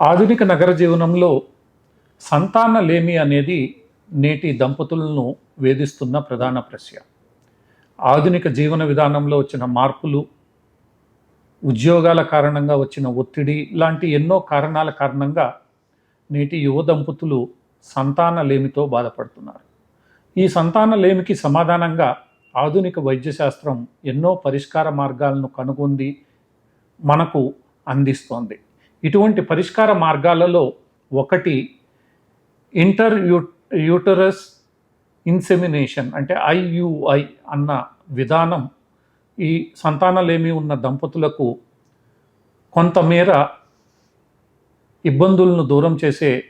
ఆధునిక నగర జీవనంలో సంతాన లేమి అనేది నేటి దంపతులను వేధిస్తున్న ప్రధాన ప్రశ్న. ఆధునిక జీవన విధానంలో వచ్చిన మార్పులు ఉద్యోగాల కారణంగా వచ్చిన ఒత్తిడి లాంటి ఎన్నో కారణాల కారణంగా నేటి యువ దంపతులు సంతాన లేమితో బాధపడుతున్నారు. ఈ సంతాన లేమికి సమాధానంగా ఆధునిక వైద్యశాస్త్రం ఎన్నో పరిష్కార మార్గాలను కనుగొంది మనకు అందిస్తోంది. ఇటువంటి పరిష్కార మార్గాలలో ఒకటి ఇంటర్ యూ యూటరస్ ఇన్సెమినేషన్ అంటే ఐయుఐ అన్న విధానం. ఈ సంతానలేమి ఉన్న దంపతులకు కొంతమేర ఇబ్బందులను దూరం చేసే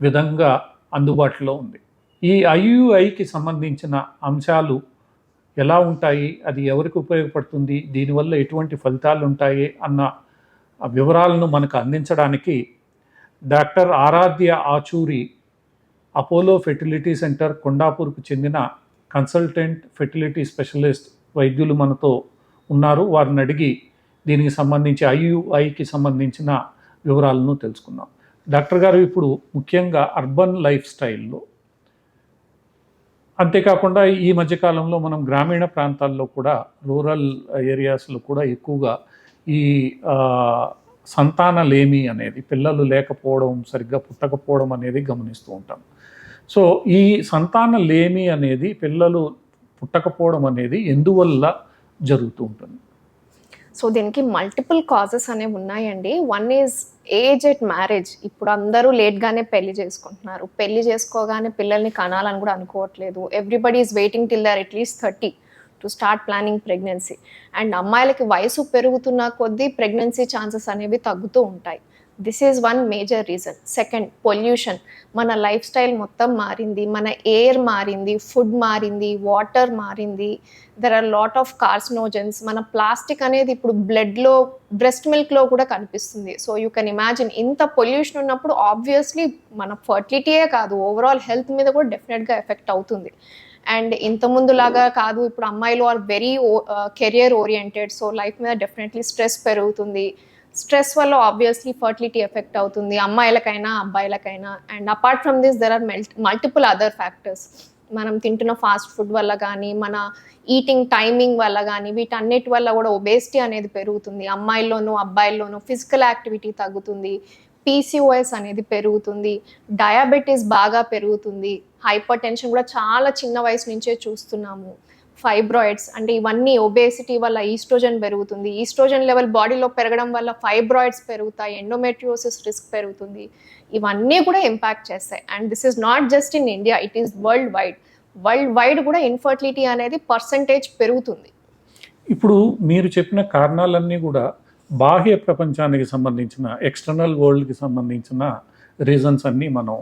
విధంగా అందుబాటులో ఉంది. ఈ ఐయుఐకి సంబంధించిన అంశాలు ఎలా ఉంటాయి? అది ఎవరికి ఉపయోగపడుతుంది? దీనివల్ల ఎటువంటి ఫలితాలు ఉంటాయి అన్న ఆ వివరాలను మనకు అందించడానికి doctor Aradhya Achuri Apollo fertility centre కొండాపూర్కు చెందిన కన్సల్టెంట్ ఫెర్టిలిటీ స్పెషలిస్ట్ వైద్యులు మనతో ఉన్నారు. వారిని అడిగి దీనికి సంబంధించి ఐయుఐకి సంబంధించిన వివరాలను తెలుసుకుందాం. డాక్టర్ గారు ఇప్పుడు ముఖ్యంగా అర్బన్ లైఫ్ స్టైల్లో అంతేకాకుండా ఈ మధ్యకాలంలో మనం గ్రామీణ ప్రాంతాల్లో కూడా రూరల్ ఏరియాస్లో కూడా ఎక్కువగా ఈ సంతాన లేమి అనేది పిల్లలు లేకపోవడం సరిగ్గా పుట్టకపోవడం అనేది గమనిస్తూ ఉంటాం. సో ఈ సంతాన లేమి అనేది పిల్లలు పుట్టకపోవడం అనేది ఎందువల్ల జరుగుతూ ఉంటుంది? సో దీనికి మల్టిపుల్ కాజెస్ అనేవి ఉన్నాయండి. One is age at marriage ఇప్పుడు అందరూ లేట్గానే పెళ్ళి చేసుకుంటున్నారు. పెళ్ళి చేసుకోగానే పిల్లల్ని కనాలని కూడా అనుకోవట్లేదు. Everybody is waiting till their at least thirty to start planning pregnancy and అమ్మాయిలకి వయసు పెరుగుతున్న కొద్దీ ప్రెగ్నెన్సీ ఛాన్సెస్ అనేవి తగ్గుతూ ఉంటాయి. This is one major reason second pollution మన లైఫ్ స్టైల్ మొత్తం మారింది మన ఎయిర్ మారింది ఫుడ్ మారింది వాటర్ మారింది. There are lot of carcinogens మన ప్లాస్టిక్ అనేది ఇప్పుడు బ్లడ్లో బ్రెస్ట్ మిల్క్లో కూడా కనిపిస్తుంది. సో యూ కెన్ ఇమాజిన్ ఇంత పొల్యూషన్ ఉన్నప్పుడు ఆబ్వియస్లీ మన ఫర్టిలిటీయే కాదు ఓవరాల్ హెల్త్ మీద కూడా డెఫినెట్గా ఎఫెక్ట్ అవుతుంది. అండ్ ఇంత ముందులాగా కాదు ఇప్పుడు అమ్మాయిలు are very career oriented so life మీద డెఫినెట్లీ స్ట్రెస్ పెరుగుతుంది. స్ట్రెస్ వల్ల ఆబ్వియస్లీ ఫర్టిలిటీ ఎఫెక్ట్ అవుతుంది అమ్మాయిలకైనా అబ్బాయిలకైనా. And apart from this there are multiple other factors మనం తింటున్న ఫాస్ట్ ఫుడ్ వల్ల కానీ మన ఈటింగ్ టైమింగ్ వల్ల కానీ వీటన్నిటి వల్ల కూడా ఒబేసిటీ అనేది పెరుగుతుంది. అమ్మాయిల్లోనూ అబ్బాయిల్లోనూ ఫిజికల్ యాక్టివిటీ తగ్గుతుంది. పీసీఓఎస్ అనేది పెరుగుతుంది. డయాబెటీస్ బాగా పెరుగుతుంది. హైపర్ టెన్షన్ కూడా చాలా చిన్న వయసు నుంచే చూస్తున్నాము. ఫైబ్రాయిడ్స్ అంటే ఇవన్నీ ఒబేసిటీ వల్ల ఈస్ట్రోజన్ పెరుగుతుంది. ఈస్ట్రోజన్ లెవెల్ బాడీలో పెరగడం వల్ల ఫైబ్రాయిడ్స్ పెరుగుతాయి. ఎండోమెట్రియోసిస్ రిస్క్ పెరుగుతుంది. ఇవన్నీ కూడా ఇంపాక్ట్ చేస్తాయి. And this is not just in India it is worldwide worldwide కూడా ఇన్ఫర్టిలిటీ అనేది పర్సంటేజ్ పెరుగుతుంది. ఇప్పుడు మీరు చెప్పిన కారణాలన్నీ కూడా బాహ్య ప్రపంచానికి సంబంధించిన ఎక్స్టర్నల్ వరల్డ్కి సంబంధించిన రీజన్స్ అన్నీ మనం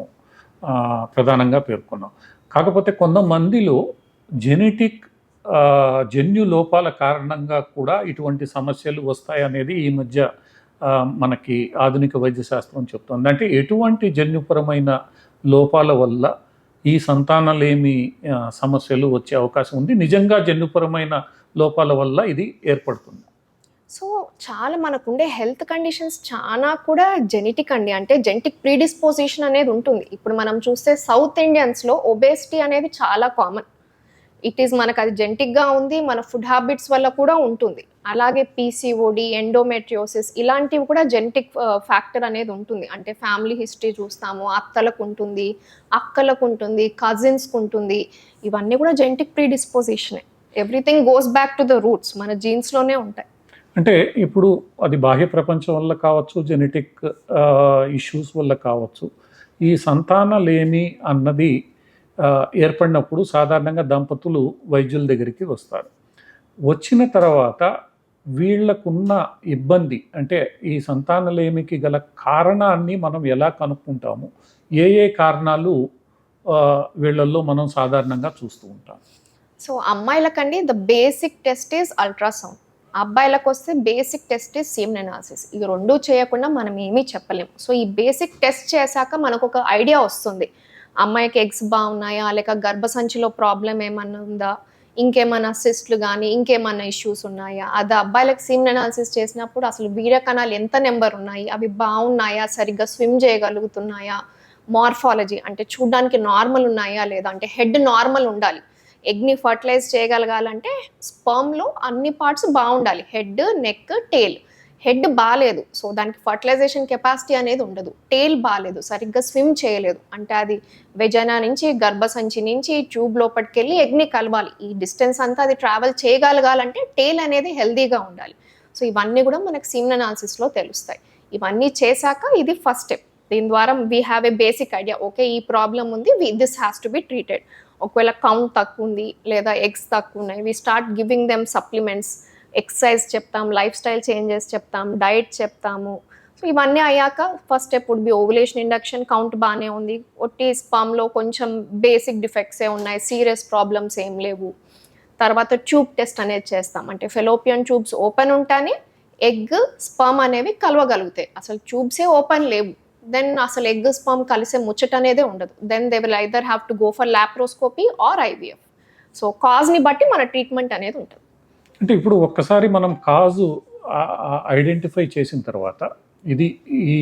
ప్రధానంగా పేర్కొన్నాం. కాకపోతే కొంతమందిలో జెనెటిక్ జన్యు లోపాల కారణంగా కూడా ఇటువంటి సమస్యలు వస్తాయి అనేది ఈ మధ్య మనకి ఆధునిక వైద్య శాస్త్రం చెప్తుంది. అంటే ఎటువంటి జన్యుపరమైన లోపాల వల్ల ఈ సంతానలేమి సమస్యలు వచ్చే అవకాశం ఉంది? నిజంగా జన్యుపరమైన లోపాల వల్ల ఇది ఏర్పడుతుంది. సో చాలా మనకుండే హెల్త్ కండిషన్స్ చాలా కూడా జెనెటిక్ అండి. అంటే జెనెటిక్ ప్రీడిస్పోజిషన్ అనేది ఉంటుంది. ఇప్పుడు మనం చూస్తే సౌత్ ఇండియన్స్లో ఒబేసిటీ అనేది చాలా కామన్. ఇట్ ఈస్ మనకు అది జెనెటిక్గా ఉంది మన ఫుడ్ హ్యాబిట్స్ వల్ల కూడా ఉంటుంది. అలాగే పీసీఓడి ఎండోమెట్రియోసిస్ ఇలాంటివి కూడా జెనెటిక్ ఫ్యాక్టర్ అనేది ఉంటుంది. అంటే ఫ్యామిలీ హిస్టరీ చూస్తాము అత్తలకు ఉంటుంది అక్కలకు ఉంటుంది కజిన్స్కి ఉంటుంది. ఇవన్నీ కూడా genetic ప్రీడిస్పోజిషనే. Everything goes back to the roots మన జీన్స్లోనే ఉంటాయి. అంటే ఇప్పుడు అది బాహ్య ప్రపంచం వల్ల కావచ్చు జెనెటిక్ ఇష్యూస్ వల్ల కావచ్చు. ఈ సంతానలేమి అన్నది ఏర్పడినప్పుడు సాధారణంగా దంపతులు వైద్యుల దగ్గరికి వస్తారు. వచ్చిన తర్వాత వీళ్ళకున్న ఇబ్బంది అంటే ఈ సంతానలేమికి గల కారణాన్ని మనం ఎలా కనుక్కుంటాము? ఏ ఏ కారణాలు వీళ్ళల్లో మనం సాధారణంగా చూస్తూ ఉంటాం? So అమ్మాయిలకండి the basic test is ultrasound. అబ్బాయిలకు వస్తే basic test is semen analysis రెండు చేయకుండా మనం ఏమీ చెప్పలేము. సో ఈ బేసిక్ టెస్ట్ చేశాక మనకు ఒక ఐడియా వస్తుంది. అమ్మాయికి ఎగ్స్ బాగున్నాయా? లేక గర్భసంచిలో ప్రాబ్లం ఏమన్నా ఉందా? ఇంకేమైనా సిస్ట్లు కానీ ఇంకేమైనా ఇష్యూస్ ఉన్నాయా? అది అబ్బాయిలకు సీమ్ అనాలిసిస్ చేసినప్పుడు అసలు వీర్య కణాలు ఎంత నెంబర్ ఉన్నాయి? అవి బాగున్నాయా? సరిగ్గా స్విమ్ చేయగలుగుతున్నాయా? మార్ఫాలజీ అంటే చూడడానికి నార్మల్ ఉన్నాయా? లేదా? అంటే హెడ్ నార్మల్ ఉండాలి. ఎగ్ని ఫర్టిలైజ్ చేయగలగాలంటే స్పర్మ్లో అన్ని పార్ట్స్ బాగుండాలి. Head neck tail. హెడ్ బాగాలేదు సో దానికి ఫర్టిలైజేషన్ కెపాసిటీ అనేది ఉండదు. టేల్ బాగాలేదు సరిగ్గా స్విమ్ చేయలేదు. అంటే అది వెజనా నుంచి గర్భసంచి నుంచి ట్యూబ్ లోపలికి వెళ్ళి ఎగ్ని కలవాలి. ఈ డిస్టెన్స్ అంతా అది ట్రావెల్ చేయగలగాలంటే టేల్ అనేది హెల్దీగా ఉండాలి. సో ఇవన్నీ కూడా మనకు సీమ్ అనాలిసిస్లో తెలుస్తాయి. ఇవన్నీ చేశాక ఇది ఫస్ట్ స్టెప్. దీని ద్వారా we have a basic idea. Okay ఈ ప్రాబ్లం ఉంది. This has to be treated. ఒకవేళ కౌంట్ తక్కువ ఉంది లేదా ఎగ్స్ తక్కువ ఉన్నాయి we start giving them supplements exercise చెప్తాం లైఫ్ స్టైల్ చేంజెస్ చెప్తాం డైట్ చెప్తాము. సో ఇవన్నీ అయ్యాక first step would be ovulation induction count బాగానే ఉంది. ఒట్టి స్పమ్లో కొంచెం బేసిక్ డిఫెక్ట్సే ఉన్నాయి సీరియస్ ప్రాబ్లమ్స్ ఏం లేవు. తర్వాత ట్యూబ్ టెస్ట్ అనేది చేస్తాం. అంటే ఫెలోపియన్ ట్యూబ్స్ ఓపెన్ ఉంటేనే ఎగ్ స్పమ్ అనేవి కలవగలుగుతాయి. అసలు ట్యూబ్సే ఓపెన్ లేవు. దెన్ అసలు ఎగ్ స్పర్మ్ కలిసే ముచ్చట అనేదే ఉండదు. Then they will either have to go for laparoscopy or IVF so కాజ్ని బట్టి మన ట్రీట్మెంట్ అనేది ఉంటుంది. అంటే ఇప్పుడు ఒక్కసారి మనం కాజు ఐడెంటిఫై చేసిన తర్వాత ఇది ఈ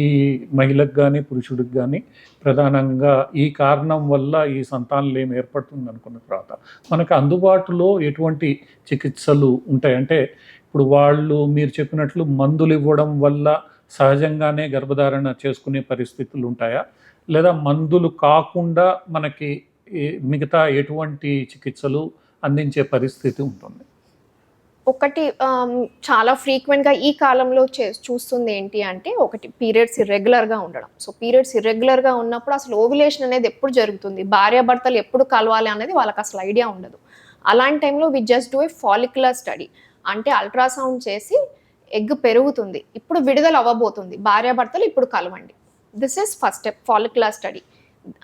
మహిళకు కానీ పురుషుడికి కానీ ప్రధానంగా ఈ కారణం వల్ల ఈ సంతానం ఏర్పడుతుంది అనుకున్న తర్వాత మనకు అందుబాటులో ఎటువంటి చికిత్సలు ఉంటాయి? అంటే ఇప్పుడు వాళ్ళు మీరు చెప్పినట్లు మందులు ఇవ్వడం వల్ల సహజంగానే గర్భధారణ చేసుకునే పరిస్థితులు ఉంటాయా? లేదా మందులు కాకుండా మనకి మిగతా ఎటువంటి చికిత్సలు అందించే పరిస్థితి ఉంటుంది? ఒకటి చాలా ఫ్రీక్వెంట్గా ఈ కాలంలో చే చూస్తుంది ఏంటి అంటే ఒకటి పీరియడ్స్ ఇర్రెగ్యులర్గా ఉండడం. సో పీరియడ్స్ ఇర్రెగ్యులర్గా ఉన్నప్పుడు అసలు ఓవిలేషన్ అనేది ఎప్పుడు జరుగుతుంది? భార్యాభర్తలు ఎప్పుడు కలవాలి అనేది వాళ్ళకి అసలు ఐడియా ఉండదు. అలాంటి టైంలో we just do a follicular study. అంటే అల్ట్రాసౌండ్ చేసి ఎగ్ పెరుగుతుంది ఇప్పుడు విడుదల అవ్వబోతుంది. భార్యాభర్తలు ఇప్పుడు కలవండి. This is first step follicular study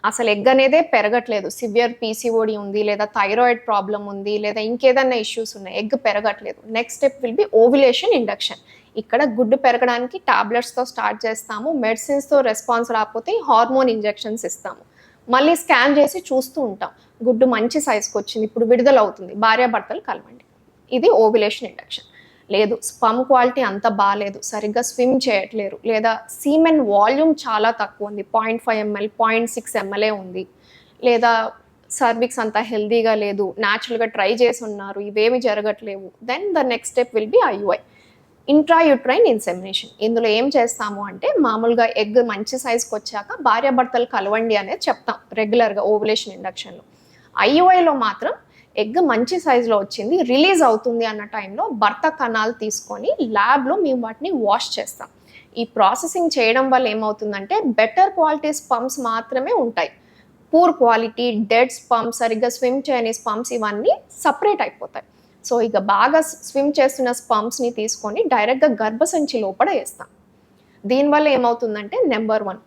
అసలు ఎగ్ అనేదే పెరగట్లేదు. సివియర్ పీసీఓడి ఉంది లేదా థైరాయిడ్ ప్రాబ్లం ఉంది లేదా ఇంకేదన్నా ఇష్యూస్ ఉన్నాయి egg పెరగట్లేదు. Next step will be ovulation induction ఇక్కడ గుడ్డు పెరగడానికి టాబ్లెట్స్తో స్టార్ట్ చేస్తాము మెడిసిన్స్తో రెస్పాన్స్ రాకపోతే హార్మోన్ ఇంజెక్షన్స్ ఇస్తాము. మళ్ళీ స్కాన్ చేసి చూస్తూ ఉంటాం గుడ్డు మంచి సైజ్కి వచ్చింది ఇప్పుడు విడుదల అవుతుంది భార్యాభర్తలు కలవండి. ఇది ఓవిలేషన్ ఇండక్షన్ లేదు స్పమ్ క్వాలిటీ అంత బాగాలేదు సరిగ్గా స్విమ్ చేయట్లేరు. లేదా సీమెన్ వాల్యూమ్ చాలా తక్కువ ఉంది. Point five ml point six ml ఉంది. లేదా సర్విక్స్ అంత హెల్దీగా లేదు న్యాచురల్గా ట్రై చేసి ఉన్నారు ఇవేమి జరగట్లేవు. Then the next step will be IUI intrauterine insemination ఇందులో ఏం చేస్తాము అంటే మామూలుగా ఎగ్ మంచి సైజ్కి వచ్చాక భార్యాభర్తలు కలవండి అనేది చెప్తాం రెగ్యులర్గా ఓవులేషన్ ఇండక్షన్లో ఐయుఐలో మాత్రం ఎగ్ మంచి సైజులో వచ్చింది రిలీజ్ అవుతుంది అన్న టైంలో భర్త కణాలు తీసుకొని ల్యాబ్లో మేము వాటిని వాష్ చేస్తాం. ఈ ప్రాసెసింగ్ చేయడం వల్ల ఏమవుతుందంటే బెటర్ క్వాలిటీ స్పంప్స్ మాత్రమే ఉంటాయి. పూర్ క్వాలిటీ డెడ్ స్పంప్స్ సరిగ్గా స్విమ్ చేయని స్పంప్స్ ఇవన్నీ సపరేట్ అయిపోతాయి. సో ఇక బాగా స్విమ్ చేస్తున్న స్పంప్స్ని తీసుకొని డైరెక్ట్గా గర్భసంచి లోపల వేస్తాం. దీనివల్ల ఏమవుతుందంటే నెంబర్ వన్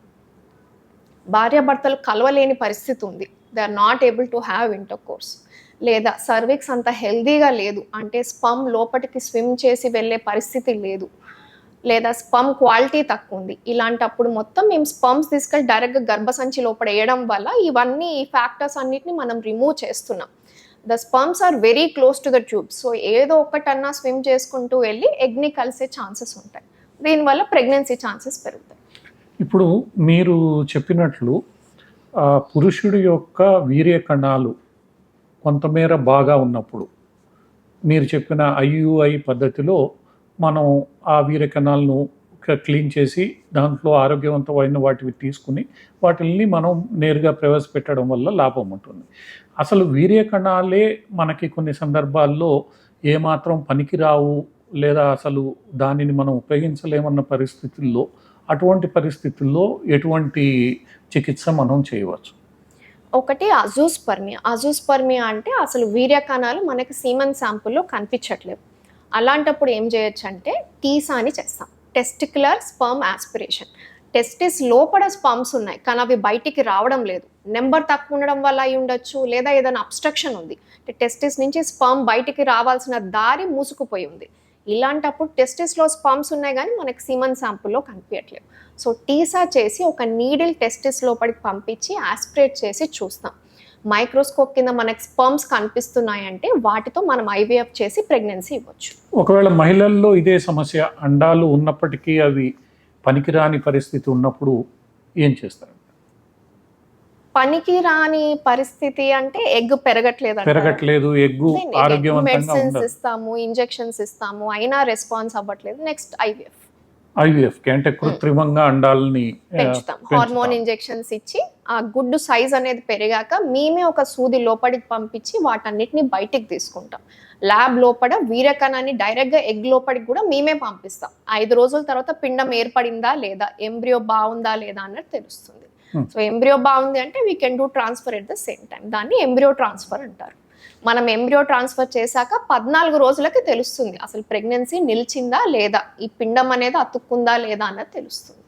భార్యాభర్తలు కలవలేని పరిస్థితి ఉంది. They are not able to have intercourse లేదా సర్విక్స్ అంత హెల్దీగా లేదు అంటే స్పమ్ లోపలికి స్విమ్ చేసి వెళ్ళే పరిస్థితి లేదు. లేదా స్పమ్ క్వాలిటీ తక్కువ ఉంది. ఇలాంటప్పుడు మొత్తం మేము స్పమ్స్ తీసుకెళ్ళి డైరెక్ట్గా గర్భసంచి లోపల వేయడం వల్ల ఇవన్నీ ఈ ఫ్యాక్టర్స్ అన్నిటిని మనం రిమూవ్ చేస్తున్నాం. The sperms are very close to the tube. So ఏదో ఒకటన్నా స్విమ్ చేసుకుంటూ వెళ్ళి ఎగ్ని కలిసే ఛాన్సెస్ ఉంటాయి. దీనివల్ల ప్రెగ్నెన్సీ ఛాన్సెస్ పెరుగుతాయి. ఇప్పుడు మీరు చెప్పినట్లు పురుషుడి యొక్క వీర్య కణాలు కొంతమేర బాగా ఉన్నప్పుడు. మీరు చెప్పిన ఐయుఐ పద్ధతిలో మనం ఆ వీర్య కణాలను క్లీన్ చేసి దాంట్లో ఆరోగ్యవంతమైన వాటివి తీసుకుని వాటిల్ని మనం నేరుగా ప్రవేశపెట్టడం వల్ల లాభం ఉంటుంది. అసలు వీర్య కణాలే మనకి కొన్ని సందర్భాల్లో ఏమాత్రం పనికిరావు లేదా అసలు దానిని మనం ఉపయోగించలేమన్న పరిస్థితుల్లో అటువంటి పరిస్థితుల్లో ఎటువంటి చికిత్స మనం చేయవచ్చు. ఒకటి అజూస్పర్మియా. అజూస్పర్మియా అంటే అసలు వీర్యకణాలు మనకి సీమన్ శాంపుల్లో కనిపించట్లేవు. అలాంటప్పుడు ఏం చేయొచ్చు అంటే టీసా అని చేస్తాం. టెస్టిక్యులర్ స్పర్మ్ ఆస్పిరేషన్ టెస్టిస్ లోపల స్పర్మ్స్ ఉన్నాయి కానీ అవి బయటికి రావడం లేదు. నెంబర్ తక్కువ ఉండడం వల్ల అయి ఉండొచ్చు లేదా ఏదైనా అబ్స్ట్రక్షన్ ఉంది. టెస్టిస్ నుంచి స్పర్మ్ బయటికి రావాల్సిన దారి మూసుకుపోయి ఉంది. ఇలాంటప్పుడు టెస్టిస్లో స్పర్మ్స్ ఉన్నాయి కానీ మనకి సిమన్ శాంపుల్లో కనిపించట్లేవు సో టీసా చేసి ఒక నీడిల్ టెస్టిస్ లోపలికి పంపించి ఆస్పిరేట్ చేసి చూస్తాం. మైక్రోస్కోప్ కింద మనకి స్పర్మ్స్ కనిపిస్తున్నాయంటే వాటితో మనం ఐవీఎఫ్ చేసి ప్రెగ్నెన్సీ ఇవ్వచ్చు. ఒకవేళ మహిళల్లో ఇదే సమస్య అండాలు ఉన్నప్పటికీ అవి పనికిరాని పరిస్థితి ఉన్నప్పుడు ఏం చేస్తారు? పనికి రాని పరిస్థితి అంటే ఎగ్ పెరగట్లేదు? పెరగట్లేదు. ఆరోగ్యవంతంగా మెడిసిన్స్ ఇస్తాము ఇంజెక్షన్స్ ఇస్తాము అయినా రెస్పాన్స్ అవ్వట్లేదు. నెక్స్ట్ ఐవీఎఫ్ ఐవీఎఫ్ అంటే కృత్రిమంగా అండాలని పెంచుతాం. హార్మోన్ ఇంజెక్షన్స్ ఇచ్చి ఆ గుడ్డు సైజ్ అనేది పెరిగాక మేమే ఒక సూది లోపలికి పంపించి వాటన్నిటిని బయటికి తీసుకుంటాం. ల్యాబ్ లోపల వీరకణాన్ని డైరెక్ట్గా ఎగ్ లోపలికి కూడా మేమే పంపిస్తాం. ఐదు రోజుల తర్వాత పిండం ఏర్పడిందా లేదా? ఎంబ్రియో బాగుందా లేదా అన్నది తెలుస్తుంది. సో ఎంబ్రియో బాగుంది అంటే we can do transfer at the same time దాన్ని ఎంబ్రియో ట్రాన్స్ఫర్ అంటారు. మనం ఎంబ్రియో ట్రాన్స్ఫర్ చేశాక పద్నాలుగు రోజులకి తెలుస్తుంది. అసలు ప్రెగ్నెన్సీ నిలిచిందా లేదా? ఈ పిండం అనేది అతుక్కుందా లేదా అన్నది తెలుస్తుంది.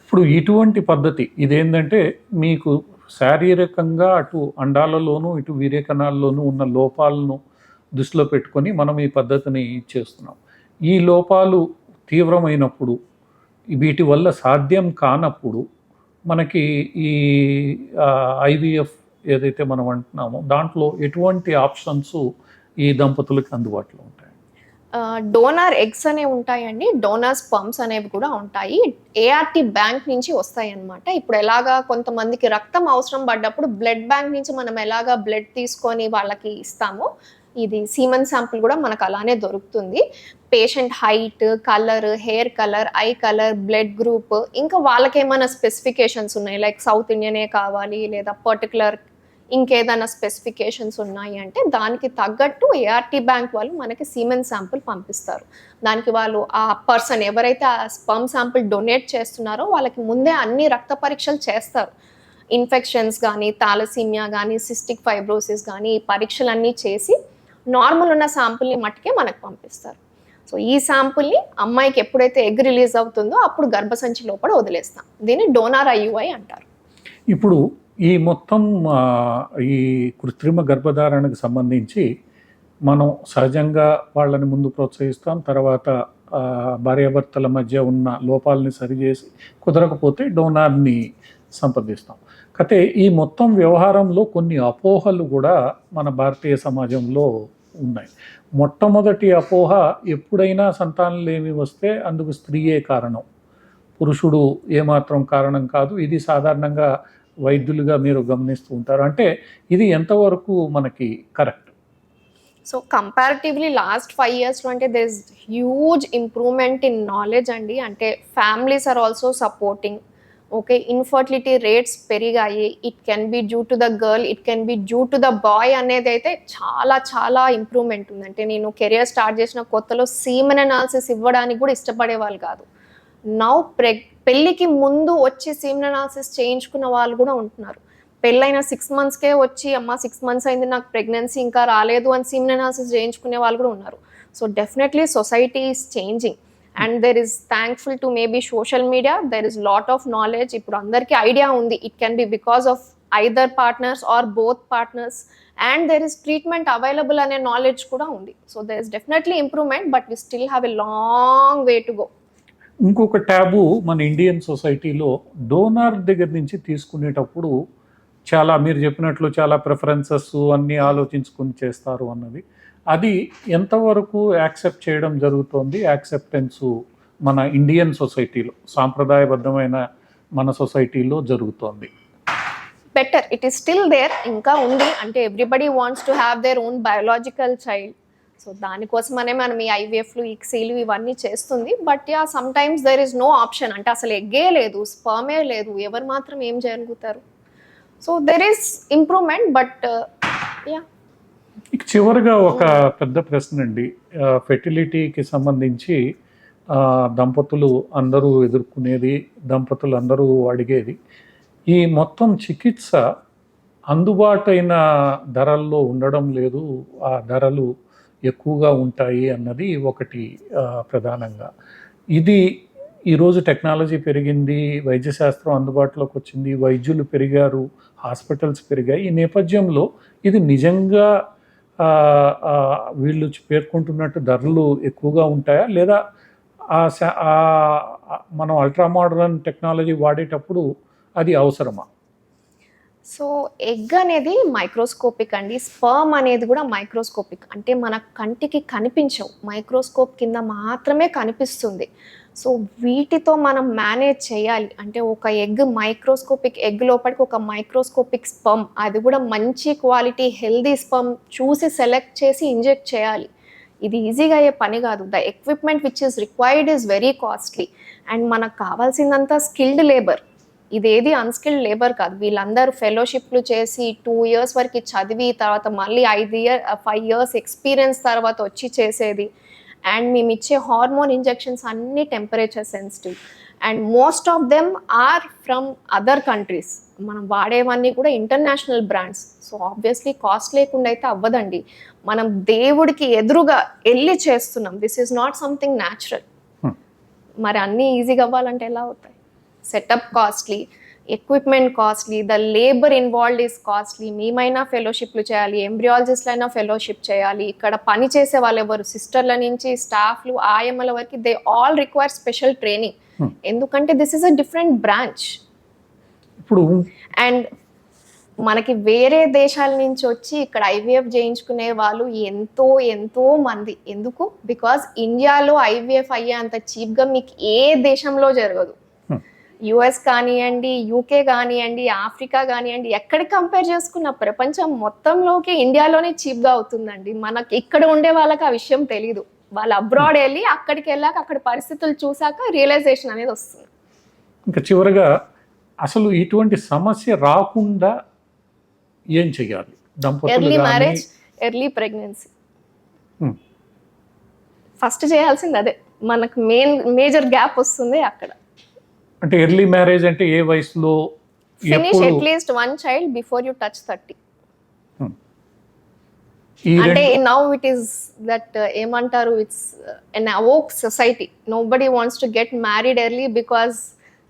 ఇప్పుడు ఇటువంటి పద్ధతి ఇదేంటంటే మీకు శారీరకంగా అటు అండాలలోనూ ఇటు వీర్యకణాల్లోనూ ఉన్న లోపాలను దృష్టిలో పెట్టుకొని మనం ఈ పద్ధతిని చేస్తున్నాం. ఈ లోపాలు తీవ్రమైనప్పుడు వీటి వల్ల సాధ్యం కానప్పుడు మనకి ఈ ఐవీఎఫ్ ఏదైతే మనం అంటున్నామో దాంట్లో ఎటువంటి ఆప్షన్స్ ఈ దంపతులకు అందుబాటులో ఉంటాయి? డోనార్ ఎగ్స్ అనేవి ఉంటాయండి. డోనార్ పంప్స్ అనేవి కూడా ఉంటాయి. ఏఆర్టీ బ్యాంక్ నుంచి వస్తాయి అన్నమాట ఇప్పుడు ఎలాగా కొంతమందికి రక్తం అవసరం పడ్డప్పుడు బ్లడ్ బ్యాంక్ నుంచి మనం ఎలాగా బ్లడ్ తీసుకొని వాళ్ళకి ఇస్తామో ఇది సీమన్ శాంపుల్ కూడా మనకు అలానే దొరుకుతుంది. Patient height colour hair colour eye colour blood group ఇంకా వాళ్ళకి ఏమైనా స్పెసిఫికేషన్స్ ఉన్నాయి లైక్ సౌత్ ఇండియనే కావాలి లేదా పర్టికులర్ ఇంకేదైనా స్పెసిఫికేషన్స్ ఉన్నాయి అంటే దానికి తగ్గట్టు ఏఆర్టీ బ్యాంక్ వాళ్ళు మనకి సీమెన్ శాంపుల్ పంపిస్తారు. దానికి వాళ్ళు ఆ పర్సన్ ఎవరైతే ఆ స్పమ్ శాంపుల్ డొనేట్ చేస్తున్నారో వాళ్ళకి ముందే అన్ని రక్త పరీక్షలు చేస్తారు. ఇన్ఫెక్షన్స్ కానీ తాలసీమియా కానీ సిస్టిక్ ఫైబ్రోసిస్ కానీ ఈ పరీక్షలన్నీ చేసి నార్మల్ ఉన్న శాంపుల్ని మట్టుకే మనకు పంపిస్తారు. సో ఈ శాంపుల్ని అమ్మాయికి ఎప్పుడైతే ఎగ్ రిలీజ్ అవుతుందో అప్పుడు గర్భసంచి లోపల వదిలేస్తాం. దీన్ని డోనార్ ఐయుఐ అంటారు. ఇప్పుడు ఈ మొత్తం ఈ కృత్రిమ గర్భధారణకు సంబంధించి మనం సహజంగా వాళ్ళని ముందు ప్రోత్సహిస్తాం. తర్వాత భార్యాభర్తల మధ్య ఉన్న లోపాలని సరిచేసి కుదరకపోతే డోనార్ని సంప్రదిస్తాం. అయితే ఈ మొత్తం వ్యవహారంలో కొన్ని అపోహలు కూడా మన భారతీయ సమాజంలో ఉన్నాయి. మొట్టమొదటి అపోహ ఎప్పుడైనా సంతానం లేమి వస్తే అందుకు స్త్రీయే కారణం. పురుషుడు ఏమాత్రం కారణం కాదు. ఇది సాధారణంగా వైద్యులుగా మీరు గమనిస్తూ ఉంటారు. అంటే ఇది ఎంతవరకు మనకి correct? So comparatively last five ఇయర్స్లో అంటే there is huge improvement in knowledge అండి. అంటే families are also supporting okay infertility rates పెరిగాయి. It can be due to the girl it can be due to the boy అనేది అయితే చాలా చాలా improvement ఉందంటే నేను కెరియర్ స్టార్ట్ చేసిన కొత్తలో సీమన్ అనాలిసిస్ ఇవ్వడానికి కూడా ఇష్టపడే వాళ్ళు కాదు. నౌ ప్రెగ్ పెళ్ళికి ముందు వచ్చి సీమన్ అనాలిసిస్ చేయించుకున్న వాళ్ళు కూడా ఉంటున్నారు. పెళ్ళైన సిక్స్ మంత్స్కే వచ్చి అమ్మ సిక్స్ మంత్స్ అయింది నాకు ప్రెగ్నెన్సీ ఇంకా రాలేదు అని సీమన్ అనాలిసిస్ చేయించుకునే వాళ్ళు కూడా ఉన్నారు. So definitely society is changing and there is thankful to maybe social media there is lot of knowledge ఇప్పుడు అందరికీ ఐడియా ఉంది. It can be because of either partners or both partners and there is treatment available అనే knowledge కూడా ఉంది. So there is definitely improvement but we still have a long way to go ఇంకొక taboo మన Indian సొసైటీలో donor దగ్గర నుంచి తీసుకునేటప్పుడు చాలా మీరు చెప్పినట్లు చాలా ప్రిఫరెన్సెస్ అన్నీ ఆలోచించుకుని చేస్తారు అన్నది. అది ఎంతవరకు యాక్సెప్ట్ చేయడం జరుగుతోంది? యాక్సెప్టెన్స్ మన ఇండియన్ సొసైటీలో సాంప్రదాయబద్ధమైన మన సొసైటీలో జరుగుతోంది. Better it is still there ఇంకా ఉంది. అంటే everybody wants to have their own biological child so దానికోసమనే మనం ఈ ఐవీఎఫ్లు ఈక్సీలు ఇవన్నీ చేస్తుంది. But yeah sometimes there is no option అంటే అసలు ఎగ్గే లేదు స్పర్మే లేదు. ఎవరు మాత్రం ఏం చేయగలుగుతారు? So there is improvement but yeah చివరిగా ఒక పెద్ద ప్రశ్న అండి ఫెర్టిలిటీకి సంబంధించి దంపతులు అందరూ ఎదుర్కొనేది దంపతులు అందరూ అడిగేది ఈ మొత్తం చికిత్స అందుబాటైన ధరల్లో ఉండడం లేదు ఆ ధరలు ఎక్కువగా ఉంటాయి అన్నది ఒకటి ప్రధానంగా. ఇది ఈరోజు టెక్నాలజీ పెరిగింది వైద్యశాస్త్రం అందుబాటులోకి వచ్చింది వైద్యులు పెరిగారు హాస్పిటల్స్ పెరిగాయి. ఈ నేపథ్యంలో ఇది నిజంగా వీళ్ళు పేర్కొంటున్నట్టు ధరలు ఎక్కువగా ఉంటాయా? లేదా ఆ ఆ మనం అల్ట్రా మోడర్న్ టెక్నాలజీ వాడేటప్పుడు అది అవసరమా? సో ఎగ్ అనేది మైక్రోస్కోపిక్ అండి. స్పర్మ్ అనేది కూడా మైక్రోస్కోపిక్ అంటే మన కంటికి కనిపించవు. మైక్రోస్కోప్ కింద మాత్రమే కనిపిస్తుంది. సో వీటితో మనం మేనేజ్ చేయాలి. అంటే ఒక ఎగ్ మైక్రోస్కోపిక్ ఎగ్ లోపలికి ఒక మైక్రోస్కోపిక్ స్పమ్ అది కూడా మంచి క్వాలిటీ హెల్దీ స్పమ్ చూసి సెలెక్ట్ చేసి ఇంజెక్ట్ చేయాలి. ఇది ఈజీగా అయ్యే పని కాదు. The equipment which is required is very costly and మనకు కావాల్సిందంతా స్కిల్డ్ లేబర్ ఇదేది అన్స్కిల్డ్ లేబర్ కాదు. వీళ్ళందరూ ఫెలోషిప్లు చేసి టూ ఇయర్స్ వరకు చదివి తర్వాత మళ్ళీ ఐదు ఇయర్ ఫైవ్ ఇయర్స్ ఎక్స్పీరియన్స్ తర్వాత వచ్చి చేసేది. అండ్ మేము ఇచ్చే హార్మోన్ ఇంజెక్షన్స్ అన్ని temperature sensitive and most of them are from other countries మనం వాడేవన్నీ కూడా international brands so obviously cost లేకుండా అయితే అవ్వదండి. మనం దేవుడికి ఎదురుగా వెళ్ళి చేస్తున్నాం. This is not something natural. మరి అన్నీ ఈజీగా అవ్వాలంటే ఎలా అవుతాయి? Setup costly equipment costly the labour involved is costly మేమైనా ఫెలోషిప్లు చేయాలి ఎంబ్రియాలజిస్ట్లు అయినా ఫెలోషిప్ చేయాలి. ఇక్కడ పని చేసే వాళ్ళు ఎవరు? సిస్టర్ల నుంచి స్టాఫ్లు ఆయమ్మల వరకు they all require special training. ఎందుకంటే this is a different branch ఇప్పుడు అండ్ మనకి వేరే దేశాల నుంచి వచ్చి ఇక్కడ ఐవీఎఫ్ చేయించుకునే వాళ్ళు ఎంతో ఎంతో మంది. ఎందుకు? బికాజ్ ఇండియాలో ఐవీఎఫ్ అయ్యే అంత చీప్గా మీకు ఏ దేశంలో జరగదు. యుఎస్ కానివ్వండి యూకే కానివ్వండి ఆఫ్రికా కానివ్వండి ఎక్కడికి కంపేర్ చేసుకున్న ప్రపంచం మొత్తంలోకి ఇండియాలోనే చీప్గా అవుతుందండి. మనకి ఇక్కడ ఉండే వాళ్ళకి ఆ విషయం తెలియదు వాళ్ళు అబ్రాడ్ వెళ్ళి అక్కడికి వెళ్ళాక అక్కడ పరిస్థితులు చూసాక రియలైజేషన్ అనేది వస్తుంది. ఇంకా చివరగా అసలు ఇటువంటి సమస్య రాకుండా ఏం చెయ్యాలి దంపతులు early marriage early pregnancy. First చేయాల్సింది అదే. మనకు మెయిన్ మేజర్ గ్యాప్ వస్తుంది అక్కడ. అంటే ఎర్లీ మ్యారేజ్ అంటే ఏ వయసులో finish at least one child before you touch thirty అంటే నౌ ఇట్ ఈస్ దట్ ఏమంటారు? It's an awoke society nobody wants to get married early because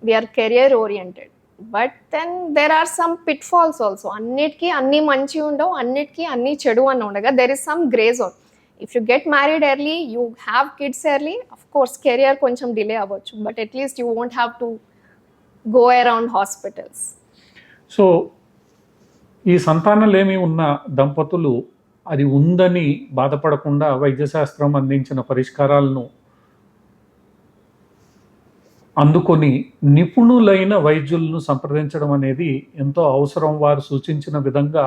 we're career oriented but then there are some pitfalls also అన్నిటికీ అన్ని మంచి ఉండవు అన్నిటికీ అన్ని చెడు అని ఉండగా there is some grey zone if you get married early you have kids early of course career కొంచెం డిలే అవ్వచ్చు. But at least you won't have to go around hospitals so ఈ సంతానలేమి ఉన్న దంపతులు అది ఉందని బాధపడకుండా వైద్యశాస్త్రం అందించిన పరిష్కారాలను అందుకొని నిపుణులైన వైద్యులను సంప్రదించడం అనేది ఎంతో అవసరం వారు సూచించిన విధంగా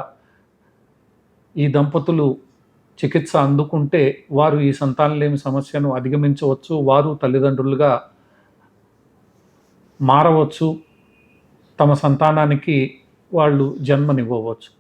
ఈ దంపతులు చికిత్స అందుకుంటే వారు ఈ సంతానలేమి సమస్యను అధిగమించవచ్చు. వారు తల్లిదండ్రులుగా మారవచ్చు. తమ సంతానానికి వాళ్ళు జన్మనివ్వవచ్చు.